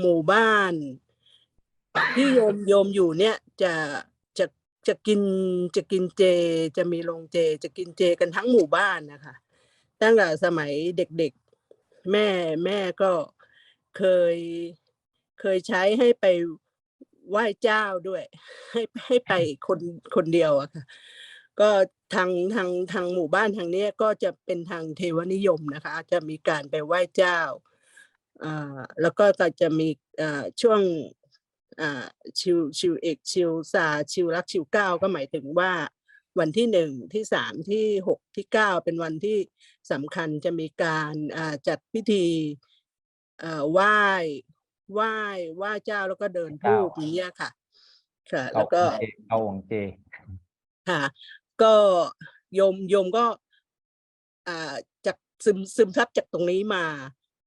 หมู่บ้าน ที่โยมโยมอยู่เนี่ยจะจะจะกินจะกินเจ จะมีโรงเจ จะกินเจกันทั้งหมู่บ้านนะคะ ตั้งแต่สมัยเด็กๆ แม่แม่ก็เคยเคยใช้ให้ไปไหว้เจ้าด้วย ให้ให้ไปคนคนเดียวอะค่ะ ก็ทางทางทางหมู่บ้านทางเนี้ยก็จะเป็นทางเทวนิยมนะคะ จะมีการไปไหว้เจ้าอ่า แล้วก็ก็จะมีอ่าช่วงอ่าชิวชิวเอกชิวซาชิวรักชิวเก้าก็หมายถึงว่าวันที่หนึ่งที่สามที่หกที่เก้าเป็นวันที่สำคัญจะมีการอ่าจัดพิธีเอ่อไหว้ไหว้ไหว้เจ้าแล้วก็เดินทูปอย่างเงี้ยค่ะ ค่ะเกาแล้วก็เจเกาหวงเจค่ะ ก็โยมโยมก็อ่าจากซึมซึมซับจากตรงนี้มา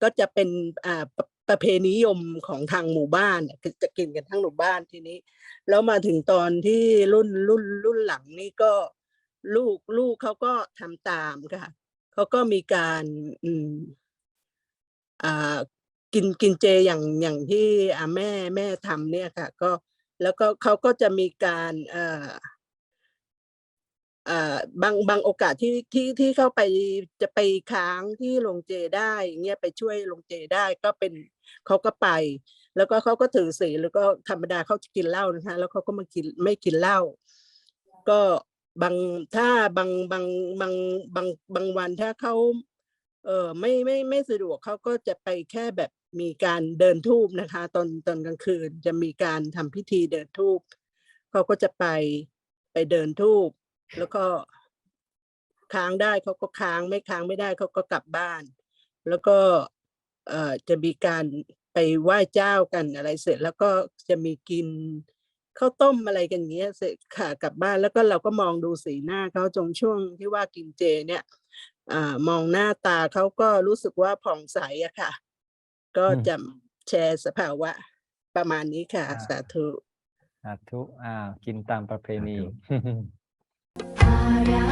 ก็จะเป็นอ่าประเพณีนิยมของทางหมู่บ้านน่ะคือจะกินกันทั้งหมู่บ้านทีนี้ แล้วมาถึงตอนที่รุ่นรุ่นรุ่นหลังนี่ก็ลูกลูกเขาก็ทำตามค่ะเขาก็มีการอืมอ่ากินกินเจอย่างอย่างที่แม่แม่ทำเนี่ยค่ะ ก็แล้วก็เขาก็จะมีการเอ่อ บางบางโอกาสที่ที่ที่เข้าไปจะไปค้างที่โรงเจได้เงี้ยไปช่วยโรงเจได้ก็เป็นเขาก็ไป แล้วก็เขาก็ถือศีลแล้วก็ธรรมดาเขาจะกินเหล้านะคะแล้วเขาก็มากินไม่กินเหล้าก็บางถ้าบางบางบางบางบางวันถ้าเขาเออไม่ไม่ไม่สะดวกเขาก็จะไปแค่แบบมีการเดินทูบนะคะ ตอนตอนกลางคืนจะมีการทำพิธีเดินทูบเขาก็จะไปไปเดินทูบ แล้วก็ค้างได้เขาก็ค้างไม่ค้างไม่ได้เขาก็กลับบ้าน แล้วก็เอ่อจะมีการไปไหว้เจ้ากันอะไรเสร็จ แล้วก็จะมีกินข้าวต้มอะไรกันอย่างเงี้ยเสร็จค่ะกลับบ้านแล้วก็เราก็มองดูสีหน้าเขาจงช่วงที่ว่ากินเจเนี่ยอ่ามองหน้าตาเขาก็รู้สึกว่าผ่องใสอะค่ะ ก็อืมจะแชร์สภาวะประมาณนี้ค่ะอ่าสาธุ สาธุ อ่า กินตามประเพณี Para